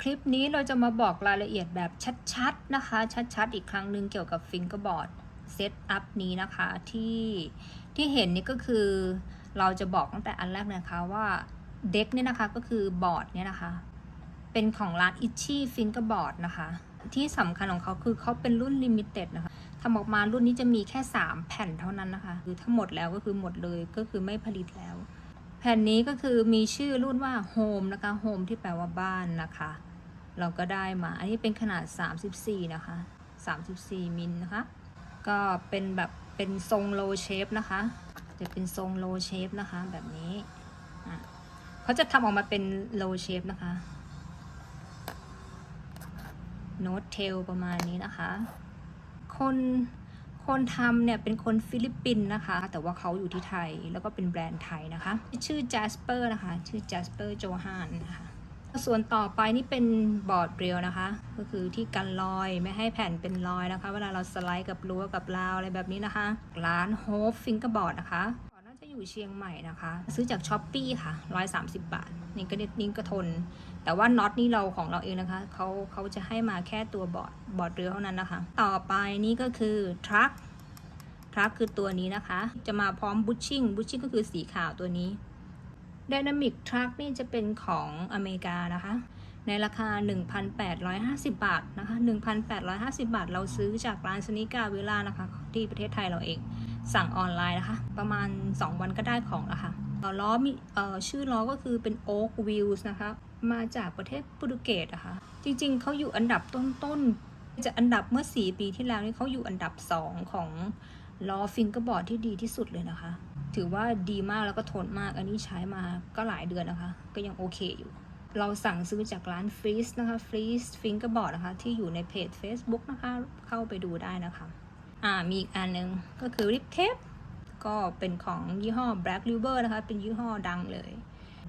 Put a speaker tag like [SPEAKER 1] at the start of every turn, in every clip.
[SPEAKER 1] คลิปนี้เราจะมาบอกรายละเอียดแบบชัดๆนะคะ ชัดๆ อีกครั้งหนึ่งเกี่ยวกับฟิงเกอร์บอร์ดเซตอัพนี้นะคะที่ที่เห็นนี่ก็คือเราจะบอกตั้งแต่อันแรกนะคะว่าเด็กเนี่ยนะคะก็คือบอร์ดเนี่ยนะคะ เป็นของร้าน Itchy Fingerboard นะคะ ที่สำคัญของเขาคือเขาเป็นรุ่นลิมิเต็ดนะคะทำออกมารุ่นนี้จะมีแค่ 3 แผ่นเท่านั้นนะคะคือถ้าหมดแล้วก็คือหมดเลยก็คือไม่ผลิตแล้ว แผ่นนี้ก็คือมีชื่อรุ่นว่า Home นะคะ Home ที่แปลว่าบ้านนะคะ เราก็ได้มา อันนี้เป็นขนาด 34 นะคะ 34 มิลนะคะ ก็เป็นแบบเป็นทรง low shape นะคะ จะเป็นทรง low shape นะคะ แบบนี้อะเขาจะทำออกมาเป็น low shape นะคะโน้ตเทลประมาณนี้นะคะ คนคนทำเนี่ยเป็นคนฟิลิปปินส์นะคะ แต่ว่าเขาอยู่ที่ไทยแล้วก็เป็นแบรนด์ไทยนะคะ ชื่อ Jasper นะคะ ชื่อ Jasper Johan นะคะ ส่วนต่อไปนี่เป็นบอร์ดเรียวนะคะ ก็คือที่กันรอยไม่ให้แผ่นเป็นรอยนะคะ เวลาเราสไลด์กับรั้วกับราวอะไรแบบนี้นะคะ ร้าน Hope Fingerboard นะคะน่าจะอยู่เชียงใหม่นะคะ ซื้อจากช้อปปีค่ะ 130 บาท นี่ก็นิ่งก็ทน แต่ว่าน็อตนี่เราของเราเองนะคะเขาเขาจะให้มาแค่ตัวบอร์ดบอร์ดเรือเท่านั้นนะคะ ต่อไปนี่ก็คือทรัคทรัคคือตัวนี้นะคะ จะมาพร้อมบุชชิ่งบุชชิ่งก็คือสีขาวตัวนี้ Dynamic Truck นี่จะเป็นของอเมริกานะคะ ในราคา 1,850 บาทนะคะ 1,850 บาท เราซื้อจากร้านสนิกาเวลานะคะ ที่ประเทศไทยเราเอง สั่งออนไลน์นะคะ ประมาณ 2 วันก็ได้ของแล้วค่ะล้อมีเอ่อชื่อล้อก็คือเป็น Oak Wheels นะคะ มาจากประเทศโปรตุเกสอะคะ่ะจริงๆ เขาอยู่อันดับต้นๆ จะอันดับเมื่อ 4 ปีที่แล้วนี่เขาอยู่อันดับ 2 ของ ล้อฟิงเกอร์บอร์ดที่ดีที่สุดเลยนะคะ ถือว่าดีมากแล้วก็ทนมาก อันนี้ใช้มาก็หลายเดือนนะคะ ก็ยังโอเคอยู่ เราสั่งซื้อจากร้านฟรีสนะคะฟรีสฟิงเกอร์บอร์ดนะคะ ที่อยู่ในเพจ Facebook นะคะ เข้าไปดูได้นะคะอ่ามีอีกอันหนึงก็คือริปเทปก็เป็นของยี่ห้อ Black River นะคะ เป็นยี่ห้อดังเลย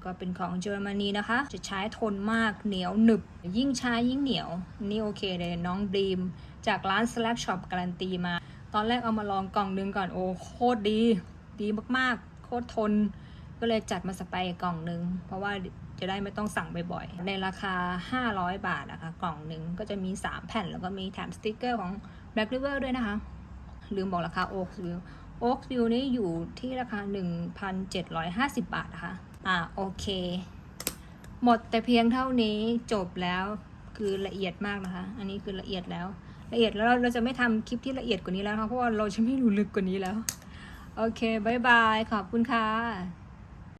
[SPEAKER 1] ก็เป็นของเยอรมนีนะคะ จะใช้ทนมากเหนียวหนึบ ยิ่งใช้ยิ่งเหนียว นี่โอเคเลยน้องบีม จากร้าน Slap Shop การันตีมา ตอนแรกเอามาลองกล่องนึงก่อนโอ้โคตรดี ดีมากๆ โคตรทน ก็เลยจัดมาสไปกล่องนึง เพราะว่าจะได้ไม่ต้องสั่งบ่อยๆ ในราคา 500 บาทนะคะกล่องหนึ่งก็จะมี 3 แผ่น แล้วก็มีแถมสติกเกอร์ของ Black River ด้วยนะคะ ลืมบอกราคา Oak View Oak View นี่อยู่ที่ราคา 1,750 บาทนะคะ อ่าโอเค หมดแต่เพียงเท่านี้จบแล้วคือละเอียดมากนะคะ อันนี้คือละเอียดแล้ว ละเอียดแล้วเราเราจะไม่ทำคลิปที่ละเอียดกว่านี้แล้วนะคะเพราะว่าเราจะไม่รู้ลึกกว่านี้แล้ว โอเคบายบาย ขอบคุณค่ะ